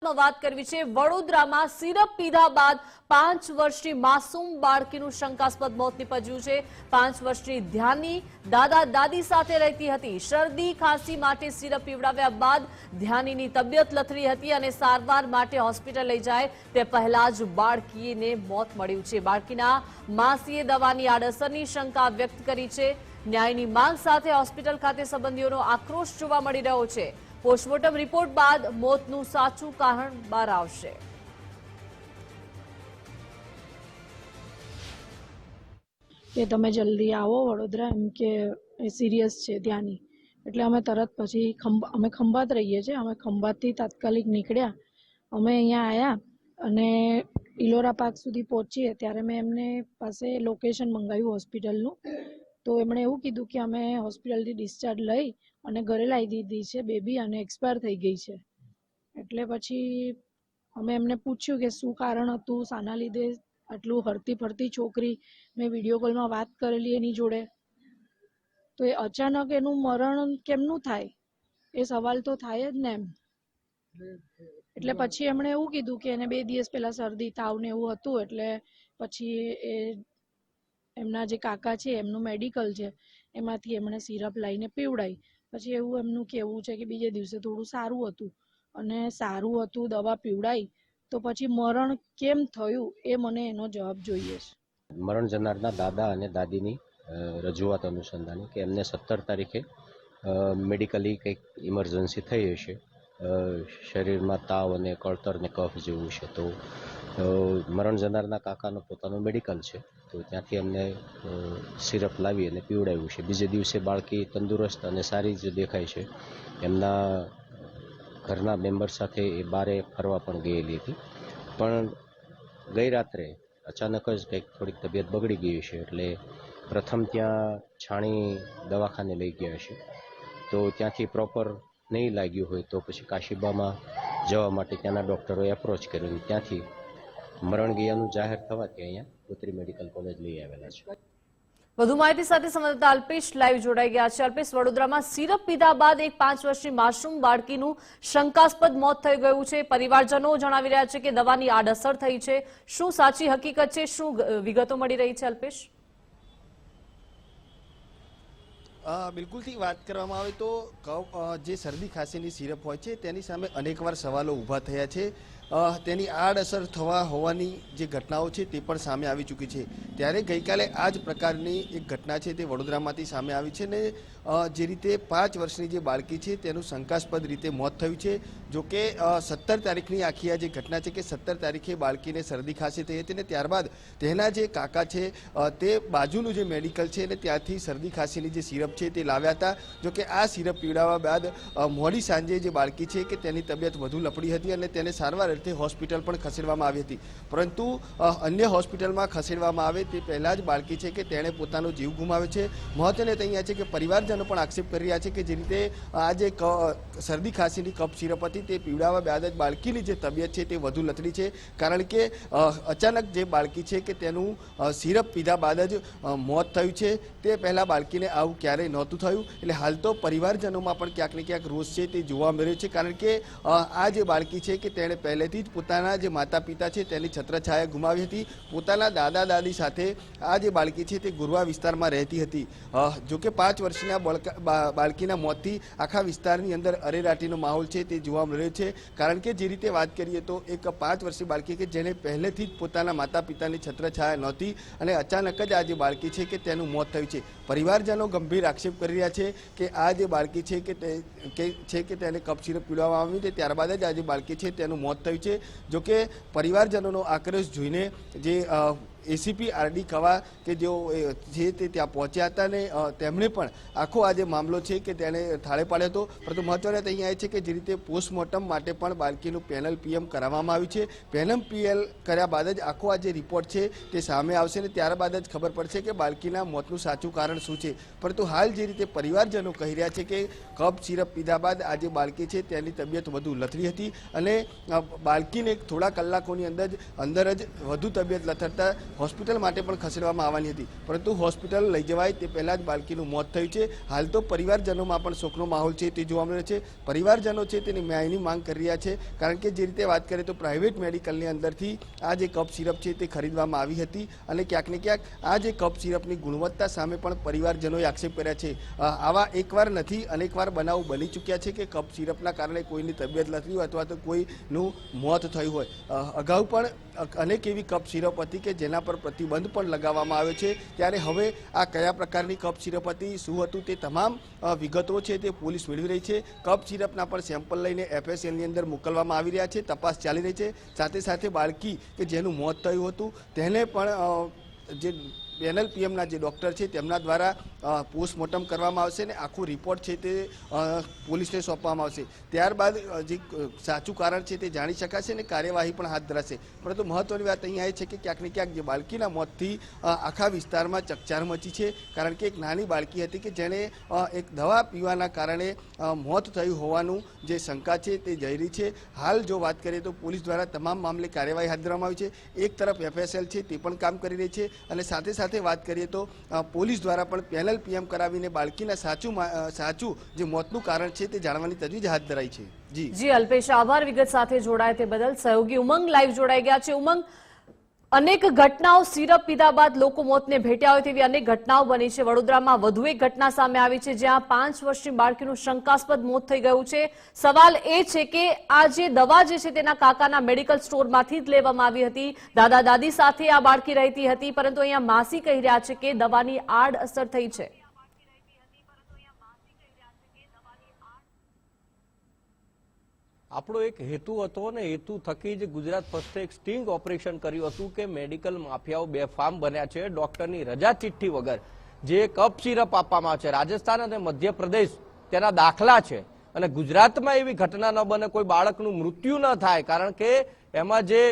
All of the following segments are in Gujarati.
વાત કરવી છે, વડોદરામાં સિરપ પીધા બાદ પાંચ વર્ષની માસૂમ બાળકીનું શંકાસ્પદ મોત નીપજ્યું છે. પાંચ વર્ષની ધ્યાની દાદા દાદી સાથે રહેતી હતી. શરદી, ખાંસી માટે સિરપ પીવડાવ્યા બાદ ધ્યાનીની તબિયત લથડી હતી અને સારવાર માટે હોસ્પિટલ લઈ જાય તે પહેલા જ બાળકીને મોત મળ્યું છે. બાળકીના માસીએ દવાની આડઅસરની શંકા વ્યક્ત કરી છે. ન્યાયની માંગ સાથે હોસ્પિટલ ખાતે સંબંધીઓનો આક્રોશ જોવા મળી રહ્યો છે. પોસ્ટમોર્ટમ રિપોર્ટ બાદ મોતનું સાચું કારણ બહાર આવશે. કે તમે જલ્દી આવો વડોદરા, એમ કે એ સિરિયસ છે ત્યાંની એટલે અમે તરત પછી ખંભા, અમે ખંભાત રહીએ છીએ. અમે ખંભાતથી તાત્કાલિક નીકળ્યા. અમે અહીંયા આવ્યા અને ઇલોરા પાર્ક સુધી પહોંચીએ. ત્યારે મેં એમને પાસે લોકેશન મંગાવ્યું હોસ્પિટલનું. તો એમણે એવું કીધું કે અમે હોસ્પિટલથી ડિસ્ચાર્જ લઈ અને ઘરે લાવી દીધી છે બેબી અને એક્સપાયર થઈ ગઈ છે. એટલે પછી અમે એમને પૂછ્યું કે શું કારણ હતું, શાના લીધે આટલું હરતી ફરતી છોકરી, મેં વીડિયો કોલમાં વાત કરેલી એની જોડે. તો એ અચાનક એનું મરણ કેમનું થાય? એ સવાલ તો થાય જ ને એમ. એટલે પછી એમણે એવું કીધું કે એને બે દિવસ પહેલા શરદી, તાવ ને એવું હતું, એટલે પછી એ એમના જે કાકા છે, એમનું મેડિકલ છે, એમાંથી એમણે સિરપ લાવીને પીવડાવી પછી એવું એમનું કહેવું છે કે બીજે દિવસે થોડું સારું હતું. અને સારું હતું દવા પીવડાવી તો પછી મરણ કેમ થયું એ મને એનો જવાબ જોઈએ છે. મરણ જનારના દાદા અને દાદીની રજૂઆત અનુસંધાને કે એમને સત્તર તારીખે મેડિકલી કંઈક ઇમરજન્સી થઈ હશે. શરીરમાં તાવ અને કળતર ને કફ જેવું છે તો અ, મરણ જનારના કાકાનું પોતાનું મેડિકલ છે. તો ત્યાંથી એમને સિરપ લાવી અને પીવડાવ્યું છે. બીજે દિવસે બાળકી તંદુરસ્ત અને સારી જ દેખાય છે. એમના ઘરના મેમ્બર સાથે એ બારે ફરવા પણ ગયેલી હતી. પણ ગઈ રાત્રે અચાનક જ કંઈક થોડીક તબિયત બગડી ગઈ છે એટલે પ્રથમ ત્યાં છાણી દવાખાને લઈ ગયા છે. તો ત્યાંથી પ્રોપર નહીં લાગ્યું હોય તો પછી કાશીબામાં જવા માટે ત્યાંના ડૉક્ટરોએ એપ્રોચ કર્યો. ત્યાંથી મરણ ગયાનું જાહેર થવાથી અહીંયા પુત્રી મેડિકલ કોલેજ લઈ આવેલા છે. વધુ માહિતી સાથે સંવાદદાતા અલ્પેશ લાઈવ જોડાઈ ગયા છે. અલ્પેશ વડોદરામાં સિરપ પીધા બાદ એક પાંચ વર્ષની માસૂમ બાળકીનું શંકાસ્પદ મોત થઈ ગયું છે. પરિવારજનો જણાવી રહ્યા છે કે દવાની આડઅસર થઈ છે. શું સાચી હકીકત છે? શું વિગતો મળી રહી છે અલ્પેશ? અ, બિલકુલથી વાત કરવામાં આવે તો જે શરદી ખાંસીની સિરપ હોય છે તેની સામે અનેકવાર સવાલો ઊભા થયા છે. તેની આડઅસર થવા હોવાની જે ઘટનાઓ છે તે પણ સામે આવી ચૂકી છે. ત્યારે ગઈકાલે આ જ પ્રકારની એક ઘટના છે તે વડોદરામાંથી સામે આવી છે ને જે રીતે પાંચ વર્ષની જે બાળકી છે તેનું શંકાસ્પદ રીતે મોત થયું છે. જો કે સત્તર તારીખની આખી આ જે ઘટના છે કે સત્તર તારીખે બાળકીને શરદી ખાંસી થઈ હતી ને ત્યારબાદ તેના જે કાકા છે તે બાજુનું જે મેડિકલ છે ને ત્યાંથી શરદી ખાંસીની જે સિરપ છે તે લાવ્યા હતા. જો કે આ સિરપ પીવડાવવા બાદ મોડી સાંજે જે બાળકી છે કે તેની તબિયત વધુ લપડી હતી અને તેને સારવાર અર્થે હોસ્પિટલ પણ ખસેડવામાં આવી હતી. પરંતુ અન્ય હોસ્પિટલમાં ખસેડવામાં આવે તે પહેલાં જ બાળકી છે કે તેણે પોતાનો જીવ ગુમાવે છે. મહત્વને અહીંયા છે કે પરિવારજનો પણ આક્ષેપ કરી રહ્યા છે કે જે રીતે આ જે શરદી ખાંસીની કફ સિરપ હતી તે પીવડાવવા બાદ જ બાળકીની જે તબિયત છે તે વધુ લથડી છે. કારણ કે અચાનક જે બાળકી છે કે તેનું સિરપ પીધા બાદ જ મોત થયું છે. તે પહેલાં બાળકીને આવું ક્યારેય નહોતું થયું. એટલે હાલ તો પરિવારજનોમાં પણ ક્યાંક ને ક્યાંક રોષ છે તે જોવા મળ્યો છે. કારણ કે આ જે બાળકી છે કે તેણે પહેલેથી જ પોતાના જે માતા પિતા છે તેની છત્રછાયા ગુમાવી હતી. પોતાના દાદા દાદી સાથે આ જે બાળકી છે તે ગુરવા વિસ્તારમાં રહેતી હતી. જોકે પાંચ વર્ષના બાળકીના મોતથી આખા વિસ્તારની અંદર અરેરાટીનો માહોલ છે તે જોવા મળ્યો છે. કારણ કે જે રીતે વાત કરીએ તો એક પાંચ વર્ષની બાળકી કે જેને પહેલેથી જ પોતાના માતા પિતાની છત્રછાયા નહોતી અને અચાનક જ આ જે બાળકી છે કે તેનું મોત થયું છે. પરિવારજનો ગંભીર આક્ષેપ કરી રહ્યા છે કે આ જે બાળકી છે કે છે કે તેને કપ સિરપ પીવડાવવામાં આવી છે, ત્યારબાદ જ આ જે બાળકી છે તેનું મોત થયું છે. જો કે પરિવારજનોનો આક્રોશ જોઈને જે એસીપી આરડી કવા કે જેઓ જે તે ત્યાં પહોંચ્યા હતા ને તેમણે પણ આખો આ જે મામલો છે કે તેણે થાળે પાડ્યો હતો. પરંતુ મહત્વની વાત અહીંયા એ છે કે જે રીતે પોસ્ટમોર્ટમ માટે પણ બાળકીનું પેનલ પીએમ કરાવવામાં આવ્યું છે. પેનલ પીએલ કર્યા બાદ જ આખો આ જે રિપોર્ટ છે તે સામે આવશે ને ત્યારબાદ જ ખબર પડશે કે બાળકીના મોતનું સાચું કારણ શું છે. પરંતુ હાલ જે રીતે પરિવારજનો કહી રહ્યા છે કે કપ સિરપ પીધા બાદ આ જે બાળકી છે તેની તબિયત વધુ લથડી હતી અને બાળકીને થોડા કલાકોની અંદર જ અંદર જ વધુ તબિયત લથડતા હોસ્પિટલ માટે પણ ખસેડવામાં આવવાની હતી. પરંતુ હોસ્પિટલ લઈ જવાય તે પહેલાં જ બાળકીનું મોત થયું છે. હાલ તો પરિવારજનોમાં પણ શોકનો માહોલ છે તે જોવા મળ્યો છે. પરિવારજનો છે તેની ન્યાયની માંગ કરી રહ્યા છે. કારણ કે જે રીતે વાત કરીએ તો પ્રાઇવેટ મેડિકલની અંદરથી આ જે કપ સિરપ છે તે ખરીદવામાં આવી હતી અને ક્યાંક ને ક્યાંક આ જે કપ સિરપની ગુણવત્તા સામે પણ પરિવારજનોએ આક્ષેપ કર્યા છે. આવા એકવાર નથી, અનેકવાર બનાવો બની ચૂક્યા છે કે કપ સિરપના કારણે કોઈની તબિયત લથડી હોય અથવા તો કોઈનું મોત થયું હોય. અગાઉ પણ અનેક એવી કપ સિરપ હતી કે જેના પર પ્રતિબંધ પણ લગાવવામાં આવ્યો છે. ત્યારે હવે આ કયા પ્રકારની કપ સિરપ હતી, શું હતું, તે તમામ વિગતો છે તે પોલીસ મેળવી રહી છે. કપ સિરપના પણ સેમ્પલ લઈને એફએસએલની અંદર મોકલવામાં આવી રહ્યા છે. તપાસ ચાલી રહી છે. સાથે સાથે બાળકી કે જેનું મોત થયું હતું, તેને પણ જે પેનલ પીએમના જે ડૉક્ટર છે, તેમના દ્વારા પોસ્ટમોર્ટમ કરવામાં આવશે અને આખો રિપોર્ટ છે તે પોલીસને સોંપવામાં આવશે. ત્યારબાદ જે સાચું કારણ છે તે જાણી શકાશે અને કાર્યવાહી પણ હાથ ધરાશે. પરંતુ મહત્વની વાત અહીંયા એ છે કે ક્યાંક ને ક્યાંક જે બાળકીના મોતથી આખા વિસ્તારમાં ચકચાર મચી છે. કારણ કે એક નાની બાળકી હતી કે જેણે એક દવા પીવાના કારણે મોત થયું હોવાનું જે શંકા છે તે જઈ રહી છે. હાલ જો વાત કરીએ તો પોલીસ દ્વારા તમામ મામલે કાર્યવાહી હાથ ધરવામાં આવી છે. એક તરફ એફએસએલ છે તે પણ કામ કરી રહી છે અને સાથે સાથે વાત કરીએ તો પોલીસ દ્વારા પણ પેનલ પીએમ કરાવીને બાળકીના સાચું સાચું જે મોતનું કારણ છે તે જાણવાની તજવીજ હાથ ધરાઈ છે. જી. જી, અલ્પેશ, આભાર. વિગત સાથે જોડાય તે બદલ સહયોગી ઉમંગ લાઈવ જોડાઈ ગયા છે. ઉમંગ અનેક ઘટનાઓ સિરપ પીધા બાદ લોકો મોતને ભેટ્યા હોય તેવી અનેક ઘટનાઓ બની છે. વડોદરામાં વધુ એક ઘટના સામે આવી છે, જ્યાં પાંચ વર્ષની બાળકીનું શંકાસ્પદ મોત થઈ ગયું છે. સવાલ એ છે કે આ જે દવા જે છે તેના કાકાના મેડિકલ સ્ટોરમાંથી જ લેવામાં આવી હતી. દાદા દાદી સાથે આ બાળકી રહેતી હતી, પરંતુ અહીંયા માસી કહી રહ્યા છે કે દવાની આડ અસર થઈ છે. આપણો એક હેતુ હતો અને હેતુ થકી જ ગુજરાત ફર્સ્ટે એક સ્ટિંગ ઓપરેશન કર્યું હતું કે મેડિકલ માફિયાઓ બેફામ બન્યા છે, ડોક્ટરની રજા ચિઠ્ઠી વગર. જે કપ સિરપ આપવામાં છે. રાજસ્થાન અને મધ્યપ્રદેશ તેના દાખલા છે. અને ગુજરાતમાં એવી ઘટના ન બને, કોઈ બાળકનું મૃત્યુ ન થાય, કારણ કે એમાં જે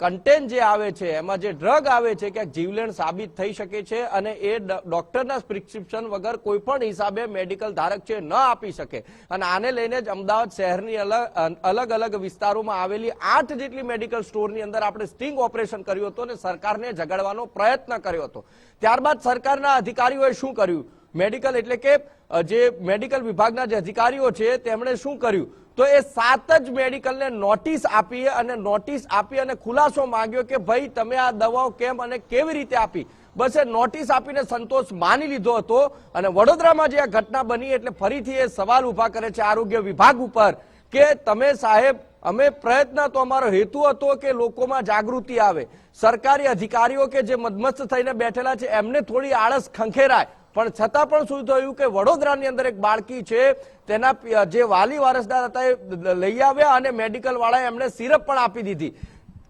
કન્ટેન્ટ જે આવે છે, એમાં જે ડ્રગ આવે છે, ક્યાંક જીવલેણ સાબિત થઈ શકે છે અને એ ડોક્ટરના પ્રિસ્ક્રિપ્શન વગર કોઈ પણ હિસાબે મેડિકલ ધારક છે ન આપી શકે. અને આને લઈને જ અમદાવાદ શહેરની અલગ અલગ અલગ વિસ્તારોમાં આવેલી આઠ જેટલી મેડિકલ સ્ટોરની અંદર આપણે સ્ટિંગ ઓપરેશન કર્યું હતું અને સરકારને જગાડવાનો પ્રયત્ન કર્યો હતો. ત્યારબાદ સરકારના અધિકારીઓએ શું કર્યું? મેડિકલ એટલે કે જે મેડિકલ વિભાગના જે અધિકારીઓ છે, તેમણે શું કર્યું? તો એ સાત જ મેડિકલને નોટિસ આપી અને નોટિસ આપી અને ખુલાસો માંગ્યો કે ભાઈ, તમે આ દવાઓ કેમ અને કેવી રીતે આપી? બસ એ નોટિસ આપીને સંતોષ માની લીધો હતો અને વડોદરામાં જે આ ઘટના બની એટલે ફરીથી એ સવાલ ઊભા કરે છે આરોગ્ય વિભાગ ઉપર કે તમે સાહેબ, અમે પ્રયત્ન તો અમારો હેતુ હતો કે લોકોમાં જાગૃતિ આવે. સરકારી અધિકારીઓ કે જે મદમસ્ત થઈને બેઠેલા છે, એમને થોડી આળસ ખંખેરાય. પણ છતાં પણ શું થયું કે વડોદરાની અંદર એક બાળકી છે, તેના જે વાલી વારસદાર હતા એ લઈ આવ્યા અને મેડિકલ વાળાએ એમને સિરપ પણ આપી દીધી.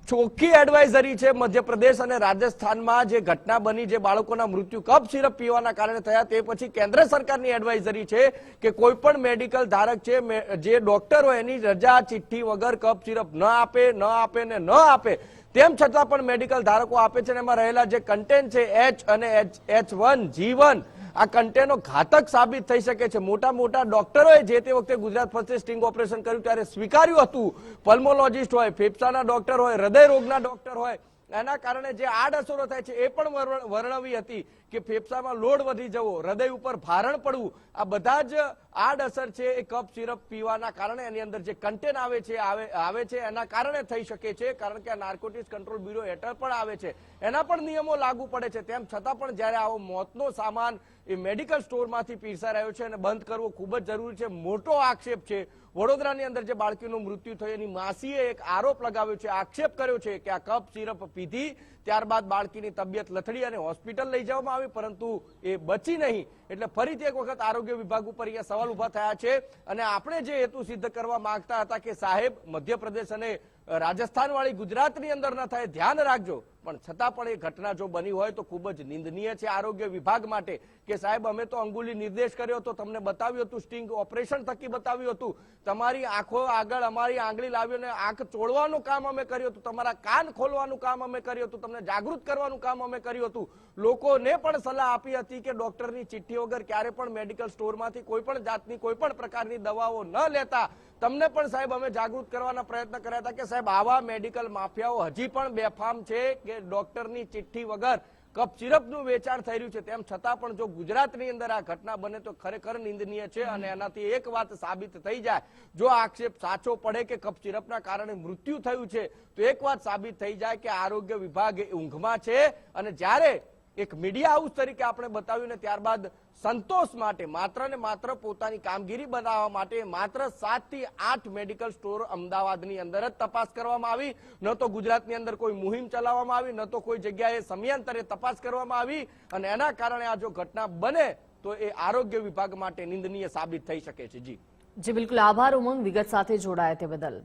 ચોખ્ખી એડવાઇઝરી છે મધ્યપ્રદેશ અને રાજસ્થાનમાં જે ઘટના બની જે બાળકોના મૃત્યુ, કપ સિરપ પીવાના કારણે થયા તે પછી કેન્દ્ર સરકારની એડવાઇઝરી છે કે કોઈ પણ મેડિકલ ધારક છે જે ડોક્ટર હોય એની રજા, ચિઠ્ઠી વગર કપ સિરપ ન આપે ન આપે ને ન આપે, તેમ છતાં પણ મેડિકલ ધારકો આપે છે અને એમાં રહેલા જે કન્ટેન્ટ છે એચ અને H H one G one આ કન્ટેનો ઘાતક સાબિત થઈ શકે છે. મોટા મોટા ડોક્ટરોએ જે તે વખતે ગુજરાત ફર્સ્ટે સ્ટિંગ ઓપરેશન કર્યું ત્યારે સ્વીકાર્યું હતું. પલ્મોલોજીસ્ટ હોય, ફેફસાના ડોક્ટર હોય, હૃદય રોગના ડોક્ટર હોય, એના કારણે જે આડઅસરો થાય છે એ પણ વર્ણ- વર્ણવી હતી કે ફેફસામાં લોડ વધી જવો, હૃદય ઉપર ભારણ પડવું, આ બધા જ આડઅસર છે એ કપ સિરપ પીવાના કારણે એની અંદર જે કન્ટેન આવે છે આવે છે એના કારણે થઈ શકે છે, કારણ કે આ નાર્કોટિક્સ કંટ્રોલ બ્યુરો હેઠળ પણ આવે છે. એના પણ નિયમો લાગુ પડે છે. તેમ છતાં પણ જ્યારે આવો મોતનો સામાન એ મેડિકલ સ્ટોરમાંથી પીરસા રહ્યો છે અને બંધ કરવો ખૂબ જ જરૂરી છે. મોટો આક્ષેપ છે, વડોદરાની અંદર જે બાળકીનું મૃત્યુ થયું, એની માસીએ એક આરોપ લગાવ્યો છે, આક્ષેપ કર્યો છે કે આ કપ સિરપ પીધી, ત્યારબાદ બાળકીની તબિયત લથડી અને હોસ્પિટલ લઈ જવામાં આવી, પરંતુ એ બચી નહીં. એટલે ફરીથી એક વખત આરોગ્ય વિભાગ ઉપર અહીંયા સવાલ ઊભા થયા છે અને આપણે જે હેતુ સિદ્ધ કરવા માંગતા હતા કે સાહેબ, મધ્યપ્રદેશ અને રાજસ્થાન વાળી ગુજરાતની અંદર ન થાય, ધ્યાન રાખજો. પણ છતાં પણ એ ઘટના જો બની હોય તો ખૂબ જ નિંદનીય છે આરોગ્ય વિભાગ માટે કે સાહેબ, અમે તો અંગુલી નિર્દેશ કર્યો હતો તમને બતાવ્યું હતું, સ્ટિંગ ઓપરેશન થકી બતાવ્યું હતું. તમારી આંખો આગળ અમારી આંગળી લાવી અને આંખ ચોળવાનું કામ અમે કર્યું હતું, તમારા કાન ખોલવાનું કામ અમે કર્યું હતું, તમને જાગૃત કરવાનું કામ અમે કર્યું હતું. લોકોને પણ સલાહ આપી હતી કે ડોક્ટરની ચિઠ્ઠી વગર ક્યારે પણ મેડિકલ સ્ટોરમાંથી કોઈ પણ જાતની કોઈ પણ પ્રકારની દવાઓ ન લેતા તમને પણ સાહેબ અમે જાગૃત કરવાના પ્રયત્ન કર્યા હતા કે સાહેબ આવા મેડિકલ માફિયાઓ હજી પણ બેફામ છે કે ડોક્ટરની ચિઠ્ઠી વગર કપ સિરપનું વેચાણ થઈ રહ્યું છે. તેમ છતાં પણ જો ગુજરાતની અંદર આ ઘટના બને તો ખરેખર નિંદનીય છે અને એનાથી એક વાત સાબિત થઈ જાય. જો આક્ષેપ સાચો પડે કે કપ સિરપના કારણે મૃત્યુ થયું છે તો એક વાત સાબિત થઈ જાય કે આરોગ્ય વિભાગ ઊંઘમાં છે અને જ્યારે એક મીડિયા હાઉસ તરીકે આપણે બતાવ્યું ને ત્યારબાદ સંતોષ માટે, માત્ર ને માત્ર પોતાની કામગીરી બનાવવા માટે માત્ર સાતથી આઠ મેડિકલ સ્ટોર અમદાવાદની અંદર જ તપાસ કરવામાં આવી. ન તો ગુજરાતની અંદર કોઈ મુહિમ ચલાવવામાં આવી, ન તો કોઈ જગ્યાએ સમયાંતરે તપાસ કરવામાં આવી અને એના કારણે આ જો ઘટના બને તો એ આરોગ્ય વિભાગ માટે નિંદનીય સાબિત થઈ શકે છે. જી. જી, બિલકુલ. આભાર, ઉમંગ વિગત સાથે જોડાયા તે બદલ.